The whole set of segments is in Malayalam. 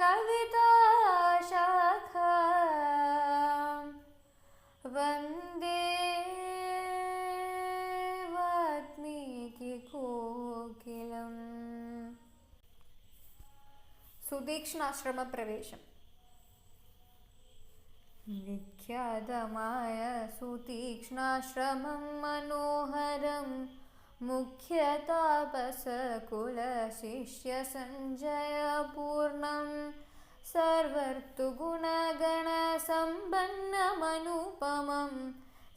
कविताशाखा वन्दे वाल्मीकिकोकिलम् സുദീക്ഷണാശ്രമപ്രവേശം വിഖ്യാതമായ സുതീക്ഷ്ണാശ്രമം മനോഹരം मुख्यतापसकुलशिष्यसञ्जयपूर्णं सर्वर्तुगुणगणसम्पन्नमनुपमं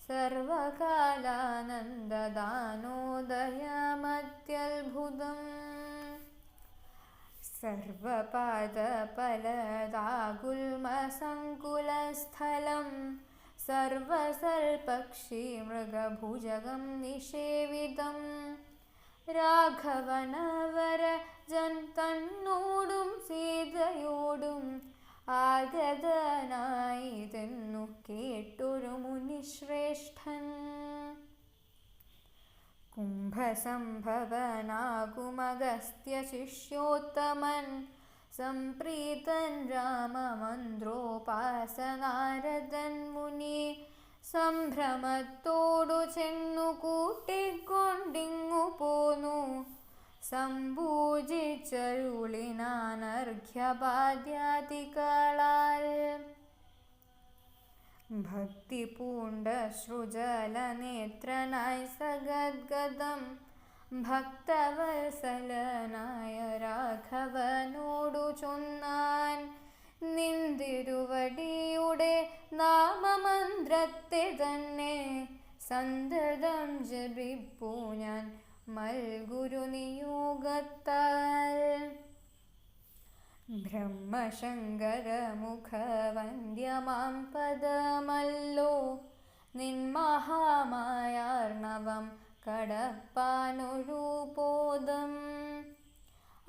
सर्वकालानन्ददानोदयमत्यद्भुतम् सर्वपादफलदागुल्मसङ्कुलस्थलम् सर्वसल्पक्षिमृगभुजगं निषेवितं രാഘവനവരജന്തന്നോടും സീതയോടും ആഗതനായിതെന്നു കേട്ടൊരു മുനിശ്രേഷ്ഠൻ കുംഭസംഭവനാകുമഗസ്ത്യശിഷ്യോത്തമൻ സംപ്രീതൻ രാമമന്ത്രോപാസനാരദൻ മുനി സംഭ്രമത്തോടു ചെന്നു കൂട്ടിക്കൊണ്ടിങ്ങു പോന്നു സമ്പൂജിച്ചരുളിനാനർഘ്യപാദ്യാദികളാൽ ഭക്തിപൂണ്ട ശ്രുജലനേത്രനായി സഗദ്ഗതം ഭക്തവത്സലനായ രാഘവനോടു ചൊന്നാൻ നിന്തിരുവടിയുടെ നാമമന്ത്രത്തെ തന്നെ സന്തതം ജപിപ്പൂ ഞാൻ മൽഗുരു നിയോഗത്താൽ. ബ്രഹ്മശങ്കരമുഖവന്ദ്യമാം പദമല്ലോ നിന്മഹാമായാർണവം കടപ്പാനൊരു ബോധം.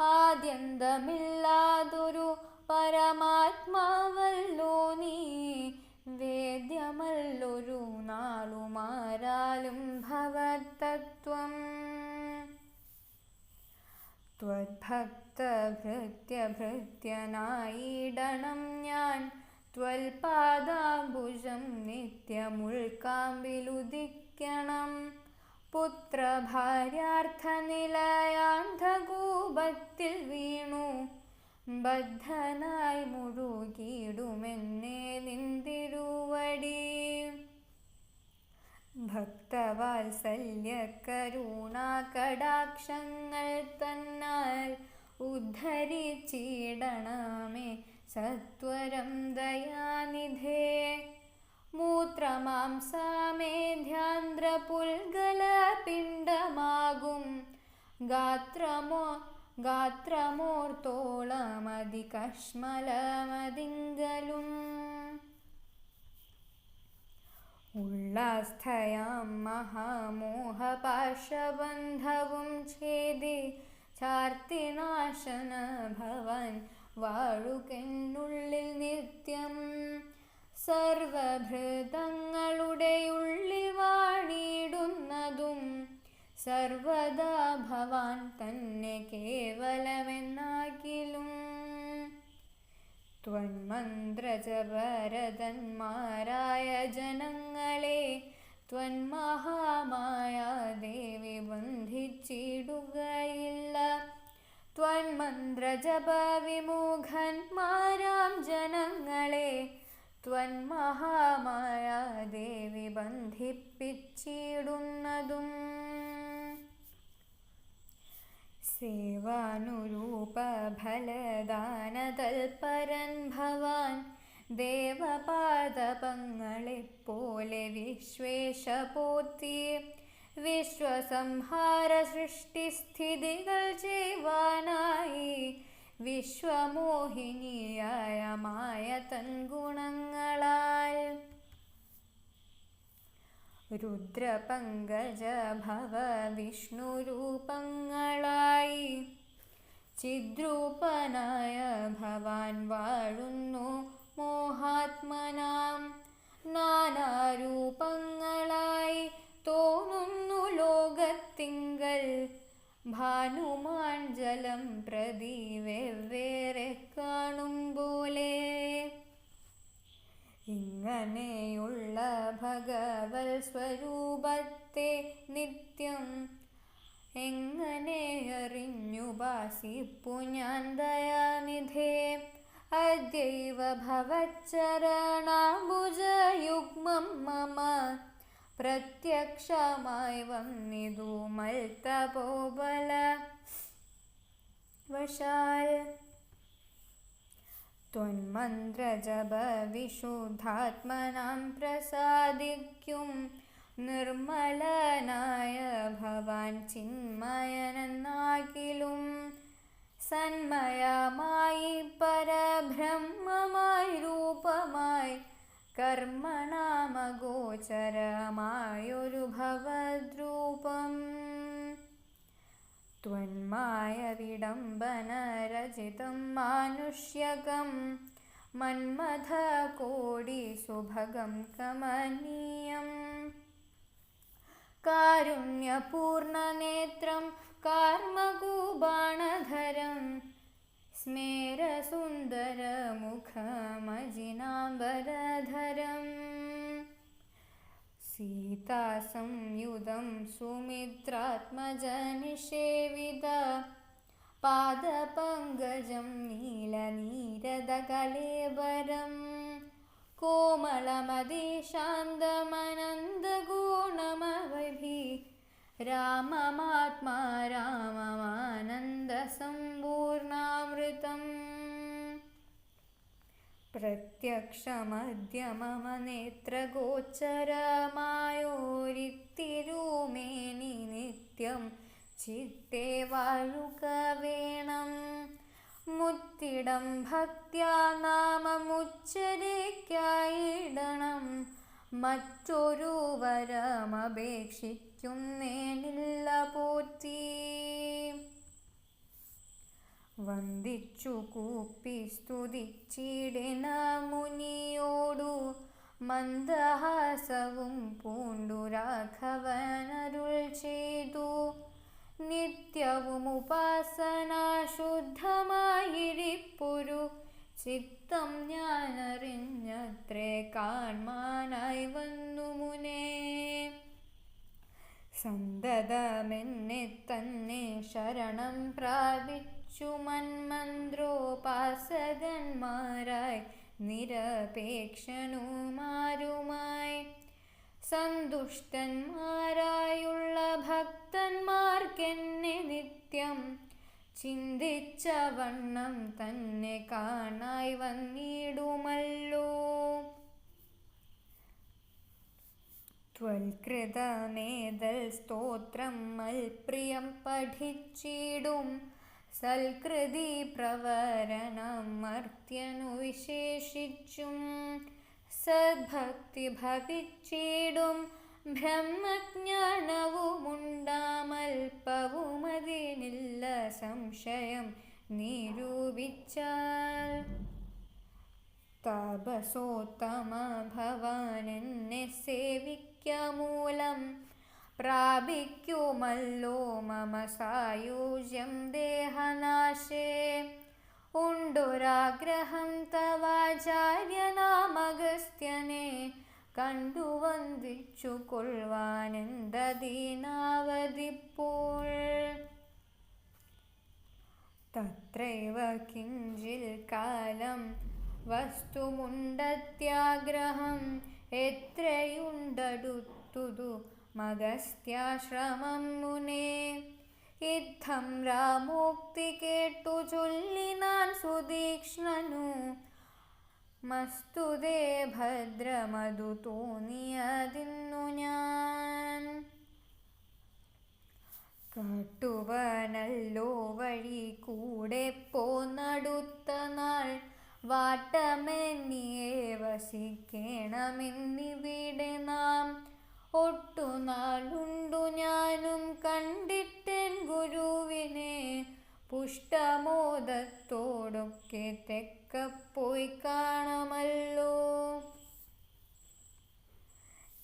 ആദ്യന്തമില്ലാതൊരു പരമാത്മാവല്ലോ നീ. വേദ്യമല്ലൊരു നാളുമാരാലും ഭവത്തത്വം. ത്വത്ഭക്തഭൃത്യഭൃത്യനായിടണം ഞാൻ. ത്വൽപാദാംബുജം നിത്യമുൾക്കാമ്പിലുദിക്കണം പുത്രഭാര്യാർത്ഥനിലയാന്ധകൂപത്തിൽ വീണു. ബദ്ധനായി മുഴുകിയിടുമെന്നേ നിന്തിരുവടി. ഭക്തവാത്സല്യ കരുണാ കടാക്ഷങ്ങൾ തന്നാൽ ഉദ്ധരിച്ചിടണമേ. സത്വരം ദയാനിധേ മൂത്രമാംസാമേധ്യാന്ത്രപുൽഗല പിണ്ഡമാകും ഗാത്രമോ ഗാത്രമോർത്തോളമതി കഷ്മലമതിങ്കലും ഉള്ളാസ്ഥയാം മഹാമോഹപാശബന്ധവും ഛേദി ചാർത്തിനാശന ഭവൻ വാഴുകെന്നുള്ളിൽ നിത്യം. സർവഭൃതങ്ങളുടെ ഉള്ളിൽ വാണിടുന്നതും സർവദാ ഭവാൻ തന്നെ കേവലമെന്നാക്കിലും. ത്വന്മന്ത്രജപരതന്മാരായ ജനങ്ങളെ ത്വന്മഹാമായ ദേവി ബന്ധിച്ചിടുകയില്ല. ത്വന്മന്ത്രജപ വിമുഖന്മാരാം ജനങ്ങളെ ത്വന്മഹാമായ ദേവി ബന്ധിപ്പിച്ചിടുന്നതും. സേവാനുരൂപഫലദാനതൽപരൻ ഭവാൻ ദേവപാദപങ്ങളെപ്പോലെ വിശ്വേശപോത്തി വിശ്വസംഹാര സൃഷ്ടിസ്ഥിതികൾ ചെയ്യുവാനായി വിശ്വമോഹിനിയായ മായ തൻ ഗുണങ്ങളാൽ രുദ്രപങ്കജ ഭവ വിഷ്ണു രൂപങ്ങളായി ചിദ്രൂപനായ ഭവാൻ വാഴുന്നു മോഹാത്മനാം ഭാനുമാഞ്ജലം പ്രതി വെവ്വേറെ കാണും പോലെ. ഇങ്ങനെയുള്ള ഭഗവൽ സ്വരൂപത്തെ നിത്യം എങ്ങനെ അറിഞ്ഞു ബാസിപ്പു ഞാൻ ദയാനിധേ? അദ്വൈവഭവച്ചരണാംബുജയുഗ്മം മമ പ്രത്യക്ഷമായി വന്നിതു മൽത്തപോബല. വശാൽ ത്വന്മന്ത്രജപവിശുദ്ധാത്മനാം പ്രസാദിക്കും. നിർമ്മലനായ ഭവാൻ ചിന്മയനെന്നാകിലും സന്മയമായി പരബ്രഹ്മമായി രൂപമായി कर्मणामगोचरमायोरु भवद्रूपम्। त्वन्मायविडम्बनरचितं मानुष्यकं मन्मथकोडिसुभगं कमनीयम्। कारुण्यपूर्णनेत्रं कार्मगुबाणधरम् കാർമകൂബാണധരം സ്മേരസുന്ദരമുഖമജിനാംബരധരം सुमित्रात्मजनिषेविद। पादपङ्गजं പാദപങ്കജം നീലനീരദകലേബരം राममात्मा രാമമാത്മാ പ്രത്യക്ഷമദ്യ മമ നേത്രഗോചരമായോരിത്തിരുമേനി നിത്യം ചിത്തെ വാഴുക വേണം. മുത്തിടം നാമമുച്ചരിക്കായിടണം മറ്റൊരു വരമപേക്ഷിക്കുന്നേനില്ല പോറ്റി വന്ദിച്ചു കൂപ്പി സ്തുതിച്ചിടിന മുനിയോടു മന്ദഹാസവും പൂണ്ടു രാഘവനരുൾ ചെയ്തു. നിത്യവും ഉപാസന ശുദ്ധമായിരിപ്പൊരു ചിത്തം ഞാനറിഞ്ഞത്രേ കാൺമാനായി വന്നു മുനേ. സന്തതമെന്നെ തന്നെ ശരണം പ്രാപിച്ചു. മന്മന്ത്രോപാസകന്മാരായി നിരപേക്ഷനുമാരുമായി. സന്തുഷ്ടന്മാരായുള്ള ഭക്തന്മാർക്കെന്നെ നിത്യം ചിന്തിച്ച വണ്ണം തന്നെ കാണായി വന്നിടുമല്ലോ. ത്വൽകൃതമേതൽ സ്തോത്രം മൽപ്രിയം പഠിച്ചിടും. സൽകൃതി പ്രവരണം മർത്യനു വിശേഷിച്ചും സദ്ഭക്തി ഭവിച്ചിടും. ബ്രഹ്മജ്ഞാനവുമുണ്ടാമൽപ്പവുമതിനില്ല സംശയം നിരൂപിച്ചാൽ. താപസോത്തമ ഭവാനെന്നെ സേവിക്കമൂലം പ്രാപിക്കുമല്ലോ മമ സായുജ്യം ദേഹനാശേ. ഉണ്ടൊരാഗ്രഹം തവാചാര്യനാമഗസ്ത്യനെ കണ്ടു വന്ദിച്ചു കൊള്ളുവാനെന്തദീനാവതിപ്പോൾ തത്രൈവ കിഞ്ചിൽ കാലം വസ്തുമുണ്ടത്യാഗ്രഹം എത്രയുണ്ടടുത്തുതു മഗസ്ത്യാശ്രമം മുനേ. ഇത്തം രാമോക്തി കേട്ടു ചൊല്ലിനാൻ സുതീക്ഷ്ണനു. മസ്തുതേ ഭദ്രമതു തോന്നിയതിന്നു ഞാൻ. കാട്ടുവനല്ലോ വഴി കൂടെ പോന്നടുത്ത നാൾ. വാട്ടമെന്നിയെ വസിക്കണമെന്നിവിടെ നാം. ഒട്ടുനാളുണ്ടു ഞാനും കണ്ടിട്ടൻ ഗുരുവിനെ. പുഷ്ടമോദത്തോടൊക്കെ തെക്കപ്പോയി കാണമല്ലോ.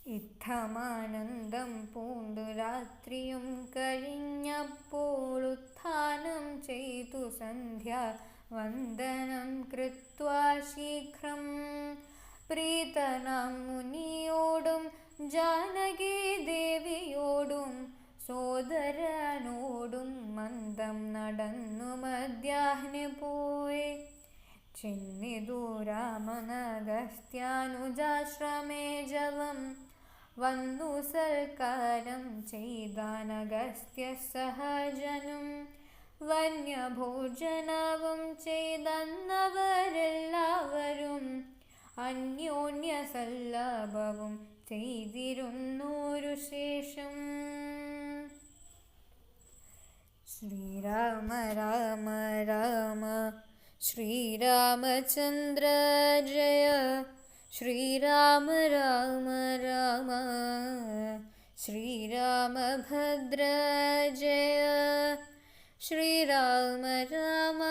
ഇത്തമാനന്ദം പൂണ്ടു രാത്രിയും കഴിഞ്ഞപ്പോൾ ഉത്ഥാനം ചെയ്തു സന്ധ്യ വന്ദനം കൃത്വാ ശീഘ്രം പ്രീതനാം മുനിയോടും ജാനകി ദേവിയോടും സോദരനോടും മന്ദം നടന്നു മധ്യാഹ്ന പോയി. ചെന്നിതു രാമനഗസ്ത്യാനുജാശ്രമേ ജലം വന്നു സൽക്കാരം ചെയ്താനഗസ്ത്യ സഹജനും വന്യഭോജനവും ചെയ്തന്നവരെല്ലാവരും അന്യോന്യ സല്ലഭവും ചെയ്തിരുന്നൊരു ശേഷം. ശ്രീരാമ രാമ രാമ ശ്രീരാമചന്ദ്ര ജയ ശ്രീരാമ രാമ രാമ ശ്രീരാമഭദ്ര ജയ ശ്രീരാമ രാമ